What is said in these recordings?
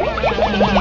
Yeah!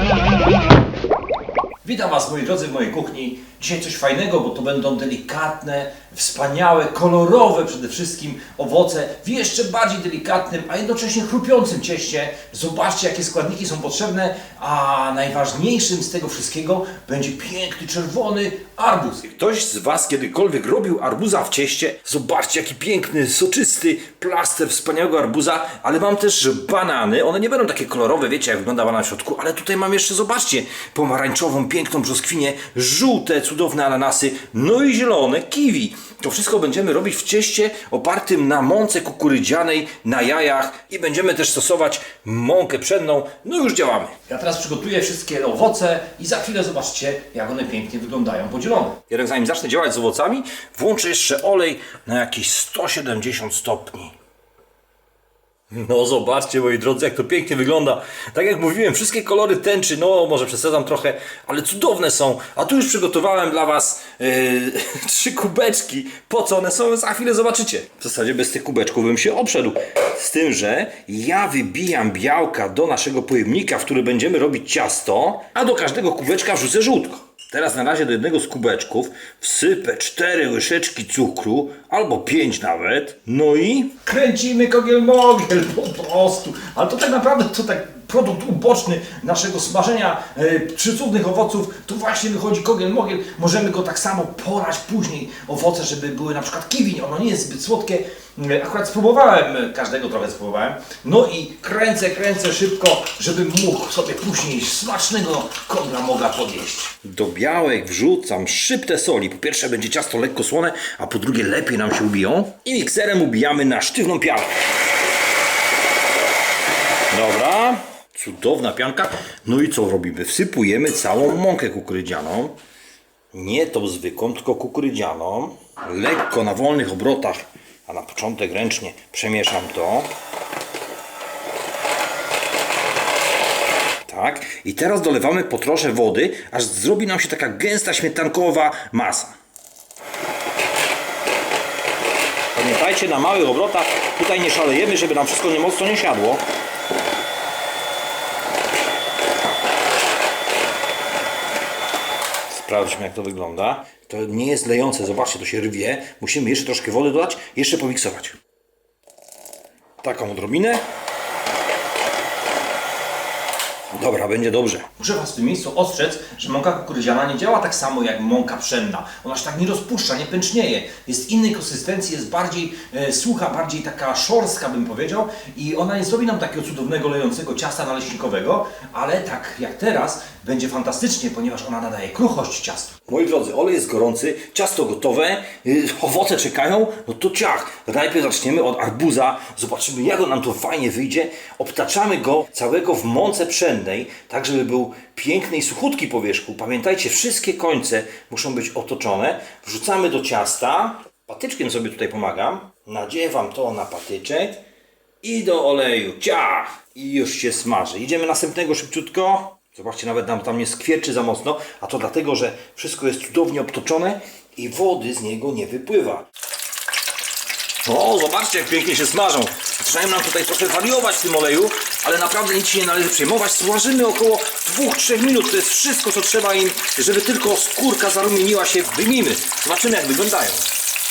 Witam Was moi drodzy w mojej kuchni. Dzisiaj coś fajnego, bo to będą delikatne, wspaniałe, kolorowe przede wszystkim owoce w jeszcze bardziej delikatnym, a jednocześnie chrupiącym cieście. Zobaczcie jakie składniki są potrzebne, a najważniejszym z tego wszystkiego będzie piękny czerwony arbuz. Ktoś z Was kiedykolwiek robił arbuza w cieście? Zobaczcie jaki piękny, soczysty plaster wspaniałego arbuza, ale mam też banany. One nie będą takie kolorowe, wiecie jak wygląda banan w środku, ale tutaj mam jeszcze, zobaczcie, pomarańczową, piękną brzoskwinię, żółte, cudowne ananasy, no i zielone kiwi. To wszystko będziemy robić w cieście opartym na mące kukurydzianej, na jajach i będziemy też stosować mąkę pszenną. No już działamy. Ja teraz przygotuję wszystkie owoce i za chwilę zobaczcie, jak one pięknie wyglądają podzielone. Jednak zanim zacznę działać z owocami, włączę jeszcze olej na jakieś 170 stopni. No zobaczcie moi drodzy, jak to pięknie wygląda. Tak jak mówiłem, wszystkie kolory tęczy, no może przesadzam trochę, ale cudowne są. A tu już przygotowałem dla Was yy, trzy kubeczki. Po co one są? Za chwilę zobaczycie. W zasadzie bez tych kubeczków bym się obszedł. Z tym, że ja wybijam białka do naszego pojemnika, w który będziemy robić ciasto, a do każdego kubeczka wrzucę żółtko. Teraz na razie do jednego z kubeczków wsypę cztery łyżeczki cukru, albo pięć nawet. No i... Kręcimy kogiel-mogiel po prostu. Ale to tak naprawdę to tak produkt uboczny naszego smażenia e, przycudnych owoców. Tu właśnie wychodzi kogiel-mogiel. Możemy go tak samo porać później. Owoce, żeby były na przykład kiwi. Ono nie jest zbyt słodkie. E, Akurat spróbowałem, e, każdego trochę spróbowałem. No i kręcę, kręcę szybko, żebym mógł sobie później smacznego kogla moga podjeść. Do białek wrzucam szczyptę soli. Po pierwsze będzie ciasto lekko słone, a po drugie lepiej nam się ubiją. I mikserem ubijamy na sztywną pianę. Dobra, cudowna pianka. No i co robimy? Wsypujemy całą mąkę kukurydzianą. Nie tą zwykłą, tylko kukurydzianą. Lekko na wolnych obrotach, a na początek ręcznie przemieszam to. Tak. I teraz dolewamy po trosze wody, aż zrobi nam się taka gęsta śmietankowa masa. Pamiętajcie, na małych obrotach tutaj nie szalejemy, żeby nam wszystko nie mocno nie siadło. Sprawdźmy jak to wygląda. To nie jest lejące, zobaczcie, to się rwie. Musimy jeszcze troszkę wody dodać, jeszcze pomiksować. Taką odrobinę. Dobra, będzie dobrze. Muszę Was w tym miejscu ostrzec, że mąka kukurydziana nie działa tak samo jak mąka pszenna. Ona się tak nie rozpuszcza, nie pęcznieje. Jest innej konsystencji, jest bardziej e, sucha, bardziej taka szorstka bym powiedział i ona nie zrobi nam takiego cudownego, lejącego ciasta naleśnikowego, ale tak jak teraz będzie fantastycznie, ponieważ ona nadaje kruchość ciastu. Moi drodzy, olej jest gorący, ciasto gotowe, yy, owoce czekają, no to ciach. Najpierw zaczniemy od arbuza, zobaczymy jak on nam to fajnie wyjdzie. Obtaczamy go całego w mące pszennej, tak żeby był piękny i suchutki po wierzchu. Pamiętajcie, wszystkie końce muszą być otoczone. Wrzucamy do ciasta, patyczkiem sobie tutaj pomagam. Nadziewam to na patyczek i do oleju. Ciach! I już się smaży. Idziemy następnego szybciutko. Zobaczcie, nawet nam tam nie skwierczy za mocno, a to dlatego, że wszystko jest cudownie obtoczone i wody z niego nie wypływa. O, zobaczcie, jak pięknie się smażą. Zaczynają nam tutaj trochę wariować w tym oleju, ale naprawdę nic się nie należy przejmować. Smażymy około 2-3 minut. To jest wszystko, co trzeba im, żeby tylko skórka zarumieniła się. Wyjmijmy. Zobaczymy, jak wyglądają.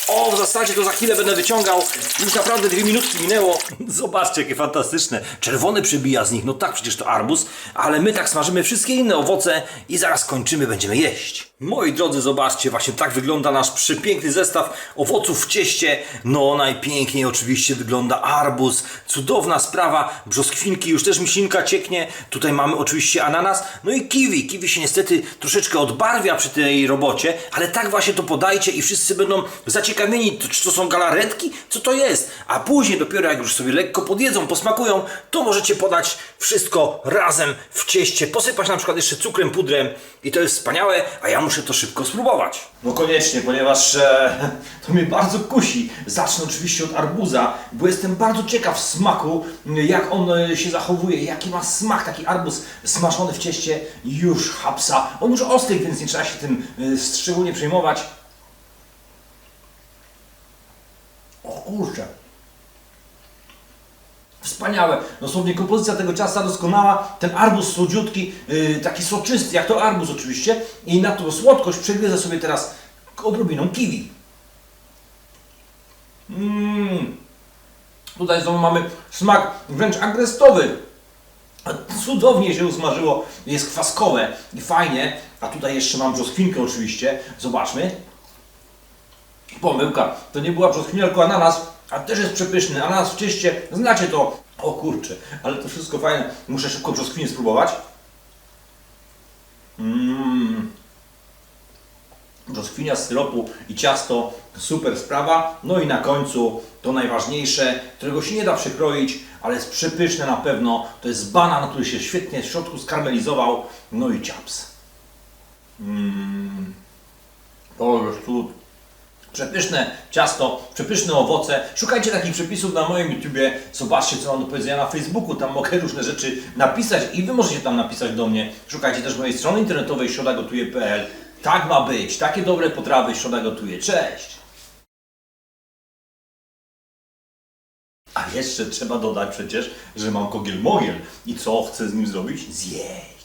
O, w zasadzie to za chwilę będę wyciągał. Już naprawdę dwie minutki minęło. Zobaczcie, jakie fantastyczne. Czerwony przybija z nich. No tak, przecież to arbuz. Ale my tak smażymy wszystkie inne owoce i zaraz kończymy, będziemy jeść. Moi drodzy, zobaczcie, właśnie tak wygląda nasz przepiękny zestaw owoców w cieście. No, najpiękniej oczywiście wygląda arbuz. Cudowna sprawa. Brzoskwinki, już też misinka cieknie. Tutaj mamy oczywiście ananas. No i kiwi. Kiwi się niestety troszeczkę odbarwia przy tej robocie, ale tak właśnie to podajcie i wszyscy będą zaciekawieni, czy to są galaretki, co to jest. A później dopiero jak już sobie lekko podjedzą, posmakują, to możecie podać wszystko razem w cieście. Posypać na przykład jeszcze cukrem, pudrem i to jest wspaniałe, a ja to szybko spróbować. No koniecznie, ponieważ e, to mnie bardzo kusi. Zacznę oczywiście od arbuza, bo jestem bardzo ciekaw smaku, jak on e, się zachowuje, jaki ma smak taki arbuz smażony w cieście już hapsa. On już ostry, więc nie trzeba się tym e, szczególnie przejmować. O kurczę. Wspaniałe, dosłownie kompozycja tego ciasta doskonała, ten arbuz słodziutki, yy, taki soczysty, jak to arbuz oczywiście i na tą słodkość przegryzę sobie teraz odrobiną kiwi. Mmm. Tutaj znowu mamy smak wręcz agrestowy. A Cudownie się usmażyło, jest kwaskowe i fajnie. A tutaj jeszcze mam brzoskwinkę oczywiście. Zobaczmy. Pomyłka, to nie była brzoskwina, tylko ananas, a też jest przepyszny. Ananas w cieście, znacie to. O kurczę, ale to wszystko fajne. Muszę szybko brzoskwinię spróbować. Mmm. Brzoskwinia z syropu i ciasto, super sprawa. No i na końcu to najważniejsze, którego się nie da przekroić, ale jest przepyszne na pewno. To jest banan, który się świetnie w środku skarmelizował. No i ciaps. Mmm. To jest cud. Przepyszne ciasto, przepyszne owoce. Szukajcie takich przepisów na moim YouTubie. Zobaczcie, co mam do powiedzenia na Facebooku. Tam mogę różne rzeczy napisać i Wy możecie tam napisać do mnie. Szukajcie też mojej strony internetowej środagotuje.pl. Tak ma być. Takie dobre potrawy Środa gotuje. Cześć! A jeszcze trzeba dodać przecież, że mam kogiel mogiel. I co chcę z nim zrobić? Zjeść.